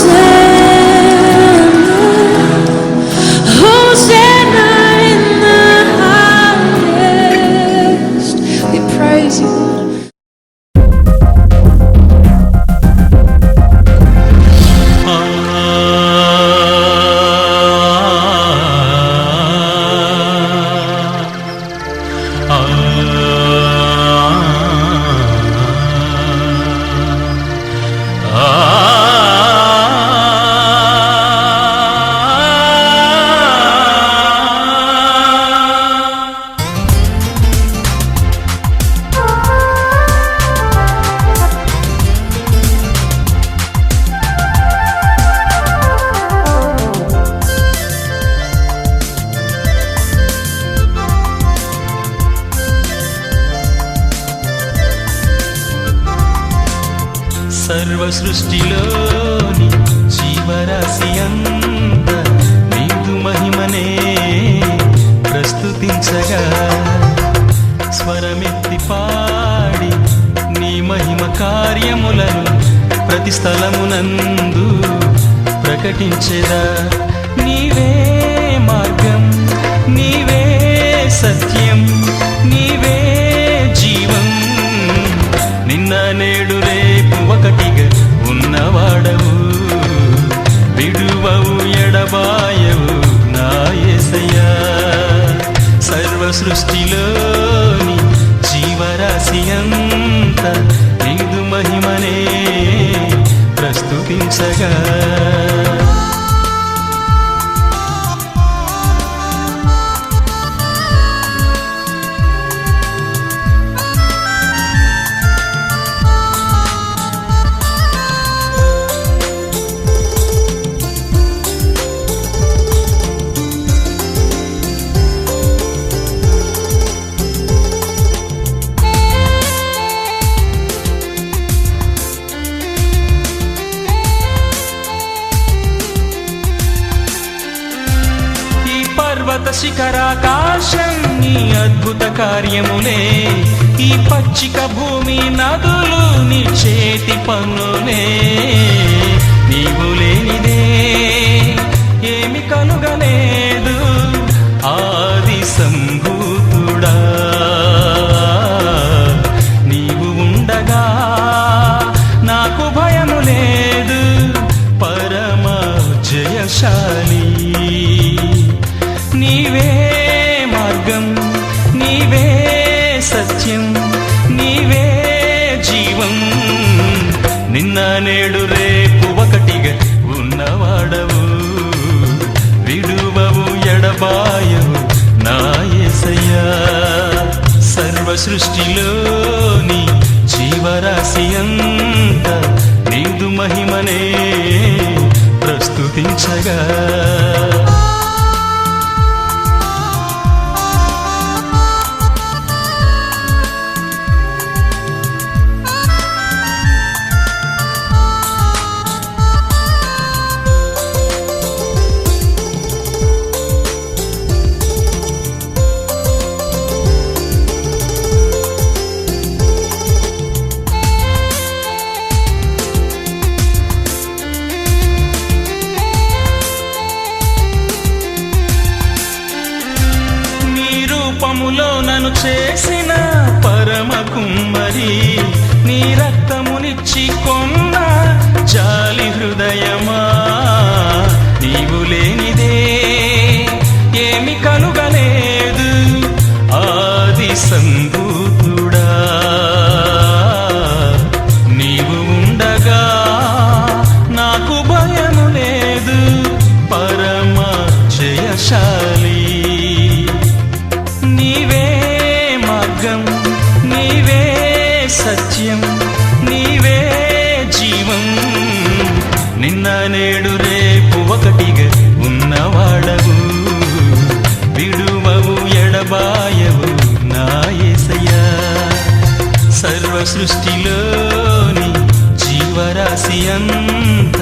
say సర్వ సృష్టిలోని జీవరాశి అంత నీదు మహిమనే ప్రస్తుతించగా. స్వరమెత్తి పాడి నీ మహిమ కార్యములను ప్రతి స్థలమునందు ప్రకటించేదా. నీవే మార్గం నీవే సత్యం. విడువవు ఎడబాయవు నా ఎసయ్యా సర్వ సృష్టిలోని జీవరాశి అంత నీదు మహిమనే ప్రస్తుతించగా. పర్వత శిఖరాకాశం నీ అద్భుత కార్యములే. ఈ పచ్చిక భూమి నదులు నీ చేతి పనులే నిన్న నేడు రేపు ఒకటిగా ఉన్నవాడవు. విడువవు ఎడబాయవు నా యేసయ్యా సర్వ సృష్టిలోని జీవరాశి అంత నీదు మహిమనే ప్రస్తుతించగా. చేసిన పరమ కుమ్మరి నీ రక్తమునిచ్చి కొన్న జాలి హృదయ. సృష్టిలోని జీవరాశి అంత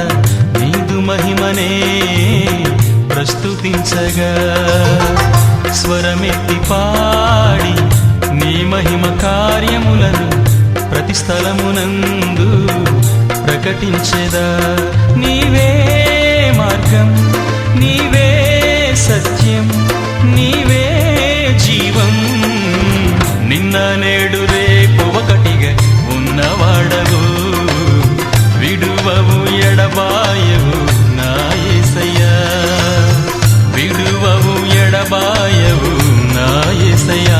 నీదు మహిమనే ప్రస్తుతించగా. స్వరమెత్తి పాడి నీ మహిమ కార్యములను ప్రతి స్థలమునందు ప్రకటించెదా. నీవే మార్గం నీవే సత్యం నీవే జీవం. నిన్న నేడు రేపు ఒక ఉన్నవాడవు విడువవు ఎడబాయవు నా యేసయ్యా విడువవు ఎడబాయవు నా యేసయ్యా